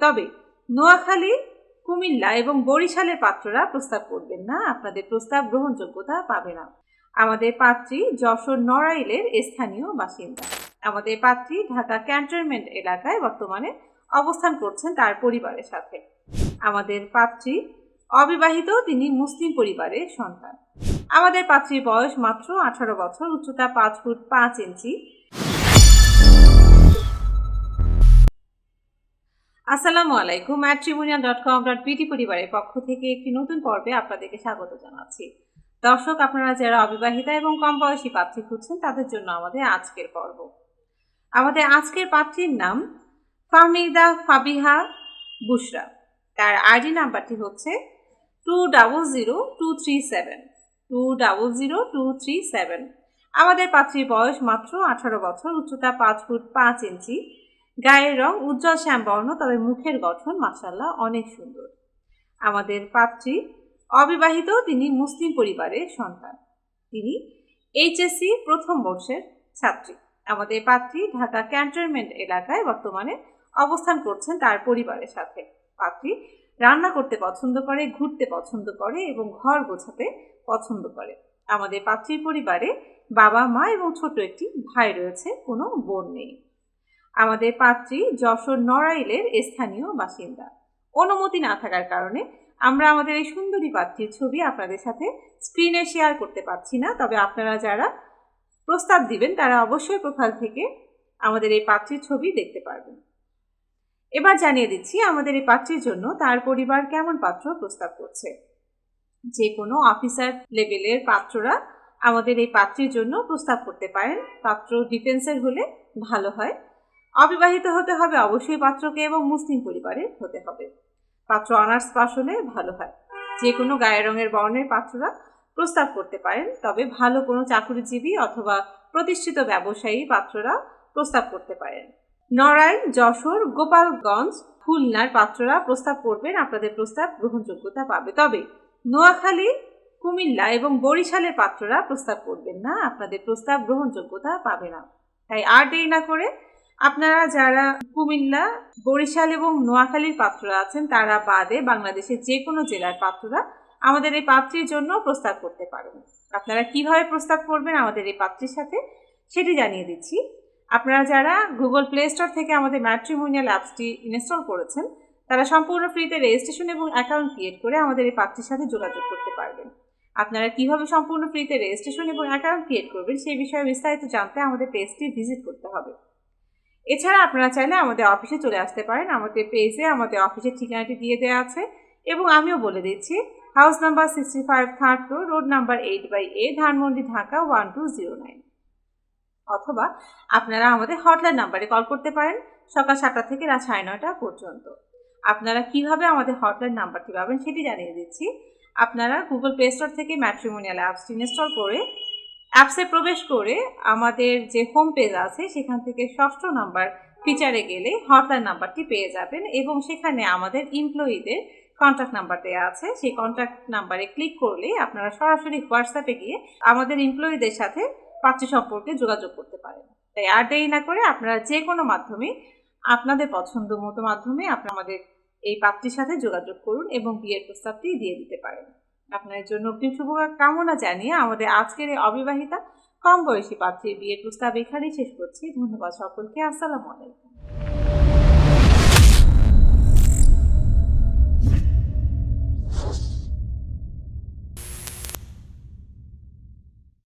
তবে নোয়াখালী, কুমিল্লা এবং বরিশালের পাত্ররা প্রস্তাব করবেন না। আপনাদের প্রস্তাব গ্রহণযোগ্যতা পাবে না। আমাদের পাত্রী যশোর নড়াইলের স্থানীয় বাসিন্দা। আমাদের পাত্রী ঢাকা ক্যান্টনমেন্ট এলাকায় বর্তমানে অবস্থান করছেন তার পরিবারের সাথে। আমাদের পাত্রী অবিবাহিত, তিনি মুসলিম পরিবারের সন্তান। আমাদের পাত্রীর বয়স মাত্র আঠারো বছর, উচ্চতা পাঁচ ফুট পাঁচ ইঞ্চি। আসসালামু আলাইকুম matrimonial dot com dot PT পরিবারের পক্ষ থেকে একটি নতুন পর্বে আপনাদেরকে স্বাগত জানাচ্ছি। দর্শক, আপনারা যারা অবিবাহিতা এবং কম বয়সী পাত্রী খুঁজছেন, তাদের জন্য আমাদের আজকের পর্ব। আমাদের আজকের পাত্রীর নাম ফাহমিদা ফাবিহা বুশরা। তার আইডি নাম্বারটি হচ্ছে two double zero two three seven two double zero two three seven আমাদের পাত্রীর বয়স মাত্র আঠারো বছর, উচ্চতা পাঁচ ফুট পাঁচ ইঞ্চি। গায়ের রং উজ্জ্বল শ্যামবর্ণ, তবে মুখের গঠন মাসাল্লাহ অনেক সুন্দর। আমাদের পাত্রী অবিবাহিত, তিনি মুসলিম পরিবারের সন্তান। তিনি এইচএসসি প্রথম বর্ষের ছাত্রী। আমাদের পাত্রী ঢাকা ক্যান্টনমেন্ট এলাকায় বর্তমানে অবস্থান করছেন তার পরিবারের সাথে। পাত্রী রান্না করতে পছন্দ করে, ঘুরতে পছন্দ করে এবং ঘর গোছাতে পছন্দ করে। আমাদের পাত্রীর পরিবারে বাবা, মা এবং ছোট একটি ভাই রয়েছে, কোনো বোন নেই। আমাদের পাত্রী যশোর নড়াইলের স্থানীয় বাসিন্দা। অনুমতি না থাকার কারণে আমরা আমাদের এই সুন্দরী পাত্রীর ছবি আপনাদের সাথে স্ক্রিনে শেয়ার করতে পারছি না। তবে আপনারা যারা প্রস্তাব দিবেন, তারা অবশ্যই প্রোফাইল থেকে আমাদের এই পাত্রীর ছবি দেখতে পারবেন। এবার জানিয়ে দিচ্ছি আমাদের এই পাত্রীর জন্য তার পরিবার কেমন পাত্র প্রস্তাব করছে। যে কোনো অফিসার লেভেলের পাত্ররা আমাদের এই পাত্রীর জন্য প্রস্তাব করতে পারেন। পাত্র ডিফেন্সের হলে ভালো হয়। অবিবাহিত হতে হবে অবশ্যই পাত্রকে এবং মুসলিম পরিবারে হতে হবে। পাত্র অনার্স পাস হলে ভালো হয়। যে কোনো গায়ের রঙের বর্ণের পাত্ররা প্রস্তাব করতে পারেন, তবে ভালো কোনো চাকুরিজীবী অথবা প্রতিষ্ঠিত ব্যবসায়ী পাত্ররা প্রস্তাব করতে পারেন। নড়াইল, যশোর, গোপালগঞ্জ, খুলনার পাত্ররা প্রস্তাব করবেন আপনাদের প্রস্তাব গ্রহণযোগ্যতা পাবে। তবে নোয়াখালী, কুমিল্লা এবং বরিশালের পাত্ররা প্রস্তাব করবেন না, আপনাদের প্রস্তাব গ্রহণযোগ্যতা পাবে না। তাই আর দেরি না করে আপনারা যারা কুমিল্লা, বরিশাল এবং নোয়াখালীর পাত্ররা আছেন, তারা বাদে বাংলাদেশের যে কোনো জেলার পাত্ররা আমাদের এই পাত্রীর জন্য প্রস্তাব করতে পারেন। আপনারা কীভাবে প্রস্তাব করবেন আমাদের এই পাত্রীর সাথে, সেটি জানিয়ে দিচ্ছি। আপনারা যারা গুগল প্লে স্টোর থেকে আমাদের ম্যাট্রিমোনিয়াল অ্যাপসটি ইনস্টল করেছেন, তারা সম্পূর্ণ ফ্রিতে রেজিস্ট্রেশন এবং অ্যাকাউন্ট ক্রিয়েট করে আমাদের এই পাত্রীর সাথে যোগাযোগ করতে পারবেন। আপনারা কীভাবে সম্পূর্ণ ফ্রিতে রেজিস্ট্রেশন এবং অ্যাকাউন্ট ক্রিয়েট করবেন, সেই বিষয়ে বিস্তারিত জানতে আমাদের পেজটি ভিজিট করতে হবে। এছাড়া আপনারা চাইলে আমাদের অফিসে চলে আসতে পারেন। আমাদের পেজে আমাদের অফিসের ঠিকানাটি দিয়ে দেওয়া আছে এবং আমিও বলে দিচ্ছি house number sixty five third floor road number eight by A Dhanmondi, Dhaka one two zero nine অথবা আপনারা আমাদের হটলাইন নাম্বারে কল করতে পারেন, সকাল সাতটা থেকে রাত সাড়ে নয়টা পর্যন্ত। আপনারা কীভাবে আমাদের হটলাইন নাম্বারটি পাবেন সেটি জানিয়ে দিচ্ছি। আপনারা গুগল প্লে স্টোর থেকে ম্যাট্রিমোনিয়াল অ্যাপসটি ইনস্টল করে অ্যাপসে প্রবেশ করে আমাদের যে হোম পেজ আছে, সেখান থেকে ষষ্ঠ নাম্বার ফিচারে গেলে হটলাইন নাম্বারটি পেয়ে যাবেন এবং সেখানে আমাদের এমপ্লয়িদের কন্ট্যাক্ট নাম্বার দেওয়া আছে। সেই কন্ট্যাক্ট নাম্বারে ক্লিক করলে আপনারা সরাসরি হোয়াটসঅ্যাপে গিয়ে আমাদের এমপ্লয়িদের সাথে পাত্রী সম্পর্কে যোগাযোগ করতে পারেন। তাই আর দেরি না করে আপনারা যে কোনো মাধ্যমে আপনাদের পছন্দ মতো মাধ্যমে আপনারা আমাদের এই পাত্রীর সাথে যোগাযোগ করুন এবং বিয়ের প্রস্তাবটি দিয়ে দিতে পারেন। আপনার জন্য অগ্রিম শুভকামনা জানিয়ে আমাদের আজকের এই অবিবাহিতা কম বয়সী পাত্রীর বিয়ের প্রস্তাব এখানেই শেষ করছি। ধন্যবাদ সকলকে। আসসালামু আলাইকুম।